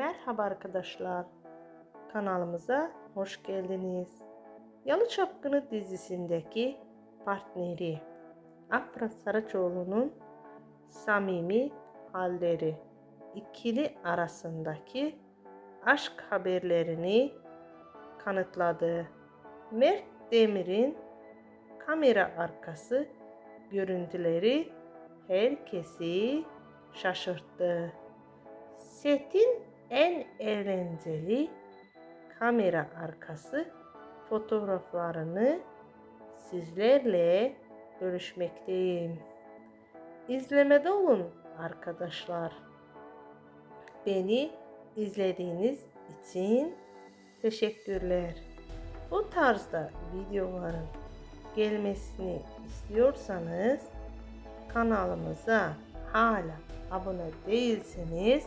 Merhaba arkadaşlar. Kanalımıza hoş geldiniz. Yalı Çapkını dizisindeki partneri Afra Saraçoğlu'nun samimi halleri ikili arasındaki aşk haberlerini kanıtladı. Mert Demir'in kamera arkası görüntüleri herkesi şaşırttı. Setin en eğlenceli kamera arkası fotoğraflarını sizlerle bölüşmekteyim. İzlemede olun arkadaşlar. Beni izlediğiniz için teşekkürler. Bu tarzda videoların gelmesini istiyorsanız kanalımıza hala abone değilseniz